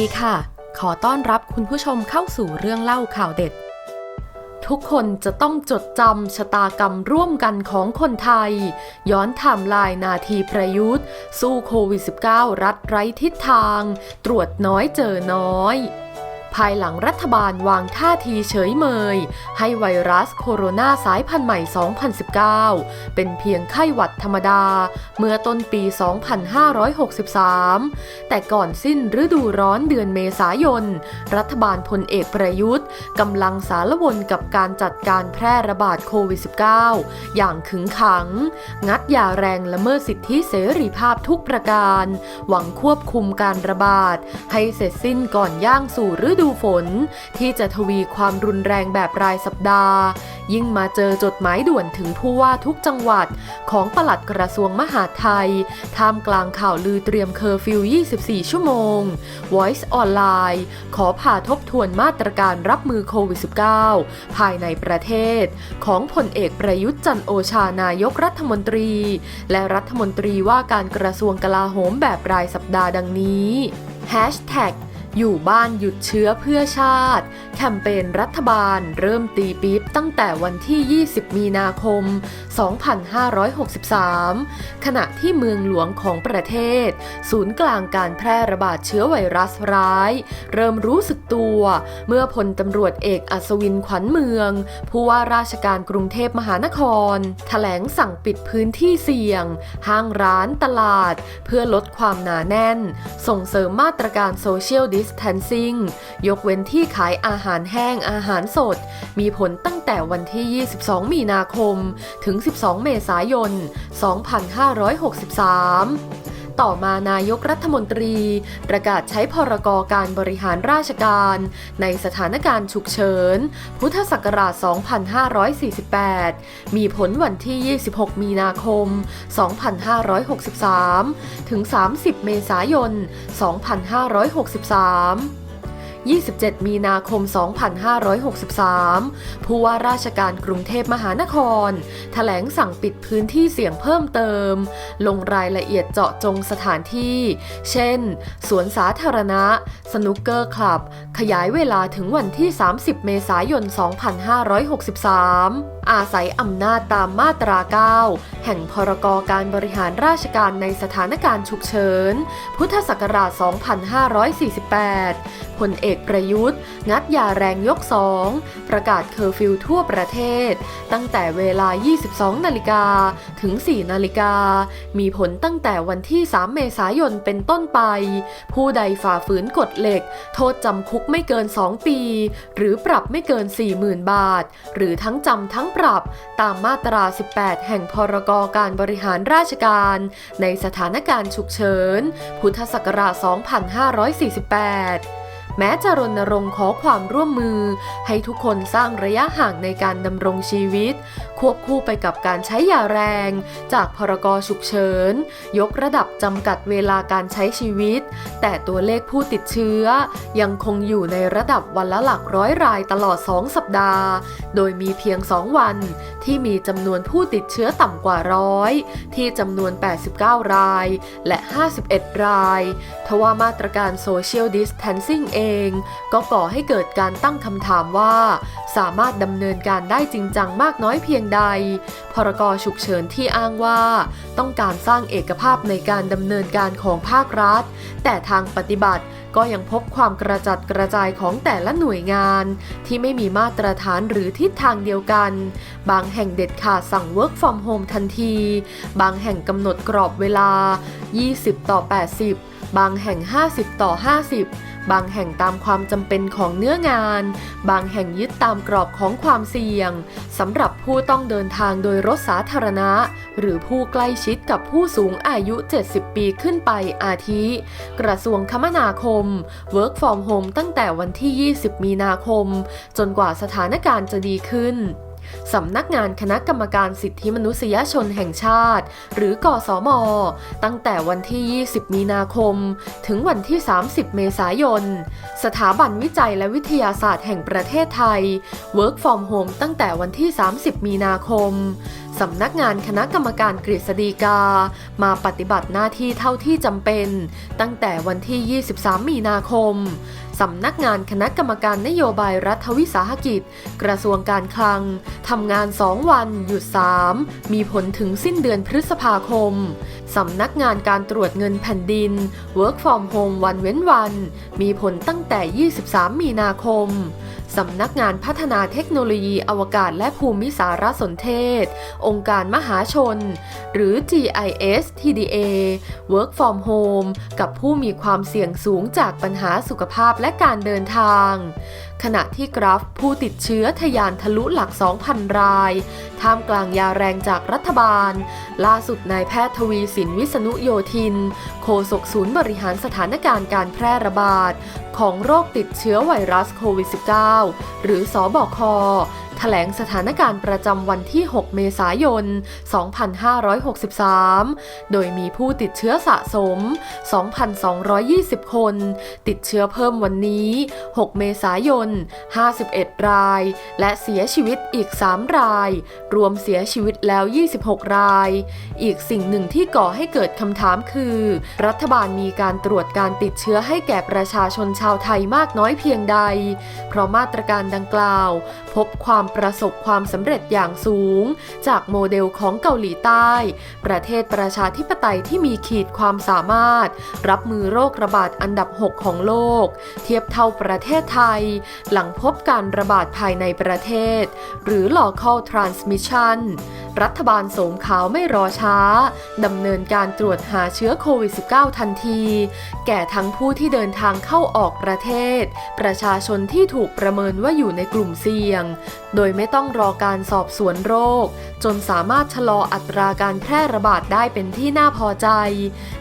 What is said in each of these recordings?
ดีค่ะ ขอต้อนรับคุณผู้ชมเข้าสู่เรื่องเล่าข่าวเด็ด ทุกคนจะต้องจดจำชะตากรรมร่วมกันของคนไทย ย้อนไทม์ไลน์นาทีประยุทธ์ สู้โควิด -19 รัฐไร้ทิศทาง ตรวจน้อยเจอน้อย ภายหลังรัฐบาลวางท่าทีเฉยเมย ให้ไวรัสโคโรนาสายพันธุ์ใหม่ 2019 เป็นเพียงไข้หวัดธรรมดา เมื่อต้นปี 2563 แต่ก่อนสิ้นฤดูร้อนเดือนเมษายน รัฐบาลพลเอกประยุทธ์กำลังสารวนกับการจัดการแพร่ระบาดโควิด -19 อย่างขึงขัง งัดยาแรงละเมิดสิทธิเสรีภาพทุกประการ หวังควบคุมการระบาด ให้เสร็จสิ้นก่อนย่างสู่ฤดูดูฝน ที่จะทวีความรุนแรงแบบรายสัปดาห์ ยิ่งมาเจอจดหมายด่วนถึงผู้ว่าทุกจังหวัด ของปลัดกระทรวงมหาดไทย ท่ามกลางข่าวลือเตรียมเคอร์ฟิว 24 ชั่วโมง Voice ออนไลน์ขอผ่าทบทวนมาตรการรับมือโควิด -19 ภายในประเทศ ของพลเอกประยุทธ์จันโอชานายกรัฐมนตรี และรัฐมนตรีว่าการกระทรวงกลาโหมแบบรายสัปดาห์ดังนี้ Hashtag อยู่บ้านหยุดเชื้อเพื่อชาติ แคมเปญรัฐบาลเริ่มตีปี๊บตั้งแต่วันที่ 20 มีนาคม 2563 ขณะที่เมืองหลวงของประเทศ ศูนย์กลางการแพร่ระบาดเชื้อไวรัสร้าย เริ่มรู้สึกตัว เมื่อพลตำรวจเอกอัศวินขวัญเมือง ผู้ว่าราชการกรุงเทพมหานคร แถลงสั่งปิดพื้นที่เสี่ยง ห้างร้านตลาด เพื่อลดความหนาแน่น ส่งเสริมมาตรการโซเชียลดิส distancing ยกเว้นที่ขายอาหารแห้งอาหารสด มีผลตั้งแต่วันที่ 22 มีนาคมถึง12 เมษายน 2563ต่อมานายกรัฐมนตรี ประกาศใช้พรกการบริหารราชการ ในสถานการณ์ฉุกเฉิน พุทธศักราช 2548 มีผลวันที่ 26 มีนาคม 2563 ถึง 30 เมษายน 2563 27 มีนาคม 2563 ผู้ว่าราชการกรุงเทพมหานครแถลงสั่งปิดพื้นที่เสี่ยงเพิ่มเติม ลงรายละเอียดเจาะจงสถานที่ เช่น สวนสาธารณะ สนุกเกอร์คลับ ขยายเวลาถึงวันที่ 30 เมษายน 2563อาศัยอำนาจตามมาตรา 9 แห่งพรกการบริหารราชการในสถานการณ์ฉุกเฉิน พุทธศักราช 2548 พลเอกประยุทธ์ งัดยาแรงยกสองประกาศเคอร์ฟิวทั่วประเทศ ตั้งแต่เวลา 22 นาฬิกาถึง 4 นาฬิกา มีผลตั้งแต่วันที่ 3 เมษายนเป็นต้นไป ผู้ใดฝ่าฝืนกฎเหล็ก โทษจำคุกไม่เกิน 2 ปี หรือปรับไม่เกิน 40,000 บาท หรือทั้งจำทั้งปรับตามมาตรา 18 แห่งพรกการบริหารราชการ ในสถานการณ์ฉุกเฉิน พุทธศักราช 2548 แม้จะรณรงค์ขอความร่วมมือ ให้ทุกคนสร้างระยะห่างในการดำรงชีวิต ควบคู่ไปกับการใช้ยาแรง จากพรกฉุกเฉิน ยกระดับจำกัดเวลาการใช้ชีวิต แต่ตัวเลขผู้ติดเชื้อ ยังคงอยู่ในระดับวันละหลักร้อยรายตลอด 2 สัปดาห์ โดยมีเพียง 2 วัน ที่มีจำนวนผู้ติดเชื้อต่ำกว่าร้อยที่จำนวน 89 ราย และ 51 ราย ทว่ามาตรการโซเชียลดิสแทนซิ่งเองก็ก่อให้เกิดการตั้งคำถามว่า สามารถดำเนินการได้จริงจังมากน้อยเพียงใด พรกฉุกเฉินที่อ้างว่า ต้องการสร้างเอกภาพในการดำเนินการของภาครัฐ แต่ทางปฏิบัติก็ยังพบความกระจัดกระจายของแต่ละหน่วยงาน ที่ไม่มีมาตรฐานหรือทิศทางเดียวกัน บางแห่งเด็ดขาดสั่ง work from home ทันที บางแห่งกำหนดกรอบเวลา 20 ต่อ 80 บางแห่ง 50 ต่อ 50 บางแห่งตามความจำเป็นของเนื้องาน บางแห่งยึดตามกรอบของความเสี่ยงสำหรับผู้ต้องเดินทางโดยรถสาธารณะ หรือผู้ใกล้ชิดกับผู้สูงอายุ 70 ปีขึ้นไปอาทิ กระทรวงคมนาคม Work from Home ตั้งแต่วันที่ 20 มีนาคม จนกว่าสถานการณ์จะดีขึ้น สำนักงานคณะกรรมการสิทธิมนุษยชนแห่งชาติ หรือกสมตั้งแต่วันที่ 20 มีนาคม ถึงวันที่ 30 เมษายน สถาบันวิจัยและวิทยาศาสตร์แห่งประเทศไทย Work from Home ตั้งแต่วันที่ 30 มีนาคมสำนักงานคณะกรรมการกฤษฎีกา มาปฏิบัติหน้าที่เท่าที่จำเป็น ตั้งแต่วันที่ 23 มีนาคม สำนักงานคณะกรรมการนโยบายรัฐวิสาหกิจ กระทรวงการคลัง ทำงาน 2 วัน หยุด 3 มีผลถึงสิ้นเดือนพฤษภาคม สำนักงานการตรวจเงินแผ่นดิน Work from Home วันเว้นวัน มีผลตั้งแต่ 23 มีนาคมสำนักงานพัฒนาเทคโนโลยีอวกาศและภูมิสารสนเทศ องค์การมหาชน หรือ GIS TDA Work from Home กับผู้มีความเสี่ยงสูงจากปัญหาสุขภาพและการเดินทาง ขณะที่กราฟผู้ติดเชื้อทะยานทะลุหลัก 2,000 ราย ท่ามกลางยาแรงจากรัฐบาล ล่าสุดนายแพทย์ทวีสินวิษณุโยธิน โฆษกศูนย์บริหารสถานการณ์การแพร่ระบาด ของโรคติดเชื้อไวรัสโควิด -19 หรือสอบคแถลงสถานการณ์ประจำวันที่ 6 เมษายน 2563 โดยมีผู้ติดเชื้อสะสม 2,220 คน ติดเชื้อเพิ่มวันนี้ 6 เมษายน51 ราย และเสียชีวิตอีก 3 ราย รวมเสียชีวิตแล้ว 26 ราย อีกสิ่งหนึ่งที่ก่อให้เกิดคำถามคือ รัฐบาลมีการตรวจการติดเชื้อให้แก่ประชาชนชาวไทยมากน้อยเพียงใด เพราะมาตรการดังกล่าว พบความประสบความสำเร็จอย่างสูง จากโมเดลของเกาหลีใต้ ประเทศประชาธิปไตยที่มีขีดความสามารถ รับมือโรคระบาดอันดับ 6 ของโลก เทียบเท่าประเทศไทยหลังพบการระบาดภายในประเทศ หรือ local transmission รัฐบาลโสมขาวไม่รอช้าดำเนินการตรวจหาเชื้อโควิด -19 ทันที แก่ทั้งผู้ที่เดินทางเข้าออกประเทศ ประชาชนที่ถูกประเมินว่าอยู่ในกลุ่มเสี่ยง โดยไม่ต้องรอการสอบสวนโรค จนสามารถชะลออัตราการแพร่ระบาดได้เป็นที่น่าพอใจ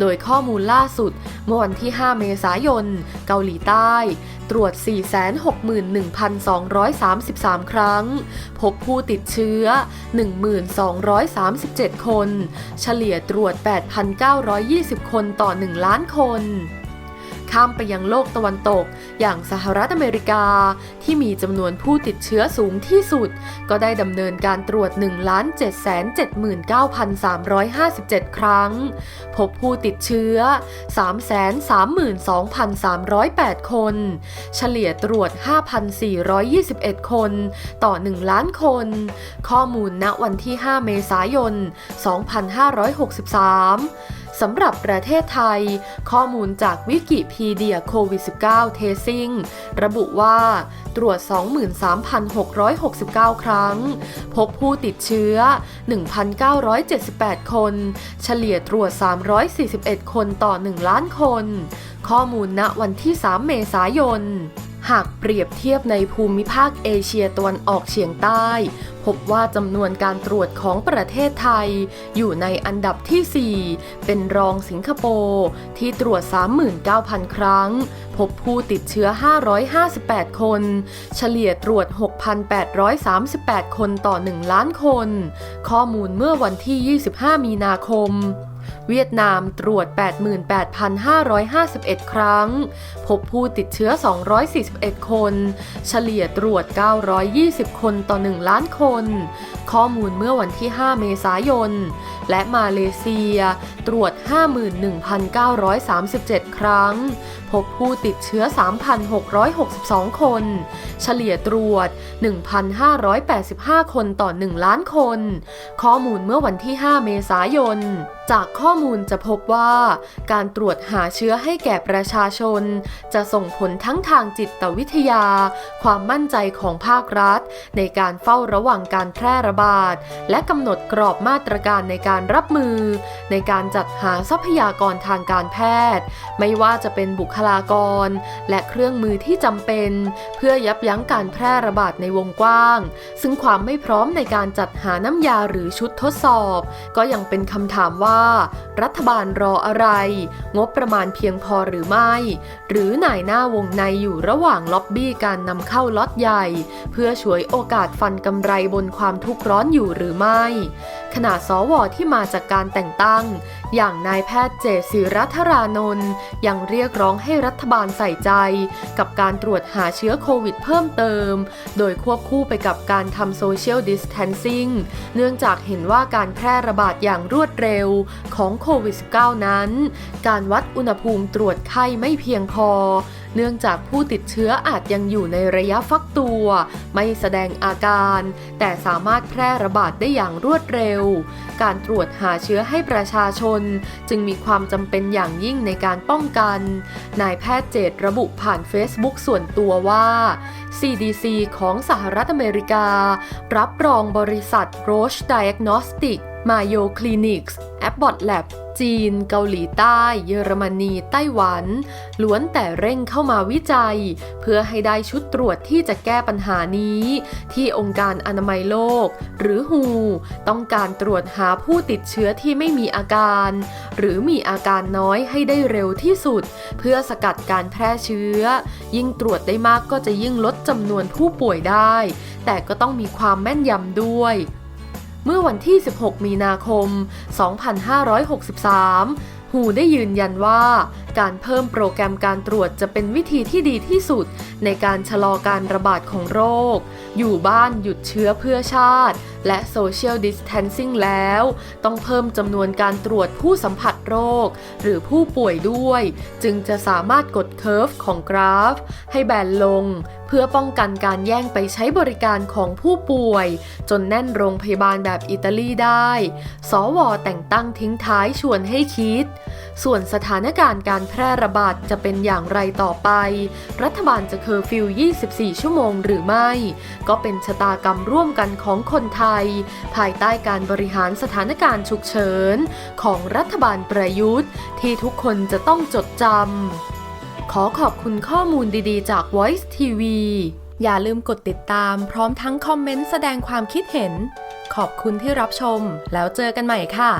โดยข้อมูลล่าสุดเมื่อวันที่ 5 เมษายน เกาหลีใต้ ตรวจ 461,233 ครั้ง พบผู้ติดเชื้อ1,237 คน เฉลี่ยตรวจ 8,920 คนต่อ 1 ล้านคน ข้ามไปยังโลกตะวันตก อย่างสหรัฐอเมริกา ที่มีจำนวนผู้ติดเชื้อสูงที่สุด ก็ได้ดำเนินการตรวจ 1,779,357 ครั้ง พบผู้ติดเชื้อ 332,308 คน เฉลี่ยตรวจ 5,421 คน ต่อ 1 ล้านคน ข้อมูลณวันที่ 5 เมษายน 2563 สำหรับประเทศไทย ข้อมูลจากวิกิพีเดียโควิด -19 เทซิ่งระบุว่าตรวจ 23,669 ครั้ง พบผู้ติดเชื้อ 1,978 คน เฉลี่ยตรวจ 341 คนต่อ 1 ล้านคน ข้อมูลณวันที่ 3 เมษายน หากเปรียบเทียบในภูมิภาคเอเชียตะวันออกเฉียงใต้ พบว่าจำนวนการตรวจของประเทศไทย อยู่ในอันดับที่ 4 เป็นรองสิงคโปร์ที่ตรวจ 39,000 ครั้ง พบผู้ติดเชื้อ 558 คน เฉลี่ยตรวจ 6,838 คนต่อ 1 ล้านคน ข้อมูลเมื่อวันที่ 25 มีนาคมเวียดนามตรวจ 88,551 ครั้งพบผู้ติดเชื้อ 241 คน เฉลี่ยตรวจ 920 คนต่อ 1 ล้านคน ข้อมูลเมื่อวันที่ 5 เมษายน และมาเลเซียตรวจ 51,937 ครั้ง พบผู้ติดเชื้อ 3,662 คน เฉลี่ยตรวจ 1,585 คนต่อ 1 ล้านคน ข้อมูลเมื่อวันที่ 5 เมษายนจากข้อมูลจะพบว่า การตรวจหาเชื้อให้แก่ประชาชนจะส่งผลทั้งทางจิตวิทยา ความมั่นใจของภาครัฐ ในการเฝ้าระวังการแพร่ระบาด และกำหนดกรอบมาตรการในการรับมือ ในการจัดหาทรัพยากรทางการแพทย์ ไม่ว่าจะเป็นบุคลากร และเครื่องมือที่จำเป็น เพื่อยับยั้งการแพร่ระบาดในวงกว้าง ซึ่งความไม่พร้อมในการจัดหาน้ำยาหรือชุดทดสอบ ก็ยังเป็นคำถามว่า รัฐบาลรออะไร งบประมาณเพียงพอหรือไม่ หรือหน่ายหน้าวงในอยู่ระหว่างล็อบบี้การนำเข้าล็อตใหญ่ เพื่อฉวยโอกาสฟันกำไรบนความทุกข์ร้อนอยู่หรือไม่ ขณะสวที่มาจากการแต่งตั้ง อย่างนายแพทย์เจตศิรัทรานนท์ยังเรียกร้องให้รัฐบาลใส่ใจ กับการตรวจหาเชื้อโควิดเพิ่มเติม โดยควบคู่ไปกับการทำโซเชียลดิสเทนซิ่งเนื่องจากเห็นว่าการแพร่ระบาดอย่างรวดเร็วของโควิด -19 นั้น การวัดอุณหภูมิตรวจไข้ไม่เพียงพอ เนื่องจากผู้ติดเชื้ออาจยังอยู่ในระยะฟักตัว ไม่แสดงอาการ แต่สามารถแพร่ระบาดได้อย่างรวดเร็ว การตรวจหาเชื้อให้ประชาชน จึงมีความจำเป็นอย่างยิ่งในการป้องกัน นายแพทย์เจตระบุผ่าน Facebook ส่วนตัวว่า CDC ของสหรัฐอเมริกา รับรองบริษัท Roche Diagnostic Mayo Clinics Abbott Lab จีน เกาหลีใต้ เยอรมนี ไต้หวัน ล้วนแต่เร่งเข้ามาวิจัย เพื่อให้ได้ชุดตรวจที่จะแก้ปัญหานี้ ที่องค์การอนามัยโลก หรือ WHO ต้องการตรวจหาผู้ติดเชื้อที่ไม่มีอาการ หรือมีอาการน้อยให้ได้เร็วที่สุด เพื่อสกัดการแพร่เชื้อ ยิ่งตรวจได้มากก็จะยิ่งลดจำนวนผู้ป่วยได้ แต่ก็ต้องมีความแม่นยำด้วย เมื่อวันที่ 16 มีนาคม 2563หูได้ยืนยันว่าการเพิ่มโปรแกรมการตรวจจะเป็นวิธีที่ดีที่สุด ในการชะลอการระบาดของโรค อยู่บ้านหยุดเชื้อเพื่อชาติ และโซเชียลดิส a ทนซิ่งแล้ว ต้องเพิ่มจำนวนการตรวจผู้สัมผัสโรค หรือผู้ป่วยด้วย จึงจะสามารถกดเคอร์ฟของกราฟ ให้แบนลง พื่อป้องกันการแย่งไปใช้บริการของผู้ป่วย จนแน่นโรงพยาบาลแบบอิตาลีได้ สวแต่งตั้งทิ้งท้ายชวนให้คิด ส่วนสถานการณ์การแพร่ระบาดจะเป็นอย่างไรต่อไป รัฐบาลจะเคอร์ฟิว 24 ชั่วโมงหรือไม่ ก็เป็นชะตากรรมร่วมกันของคนไทย ภายใต้การบริหารสถานการณ์ฉุกเฉิน ของรัฐบาลประยุทธ์ ที่ทุกคนจะต้องจดจำ ขอขอบคุณข้อมูลดีๆ จาก Voice TV อย่าลืมกดติดตามพร้อมทั้งคอมเมนต์แสดงความคิดเห็น ขอบคุณที่รับชม แล้วเจอกันใหม่ค่ะ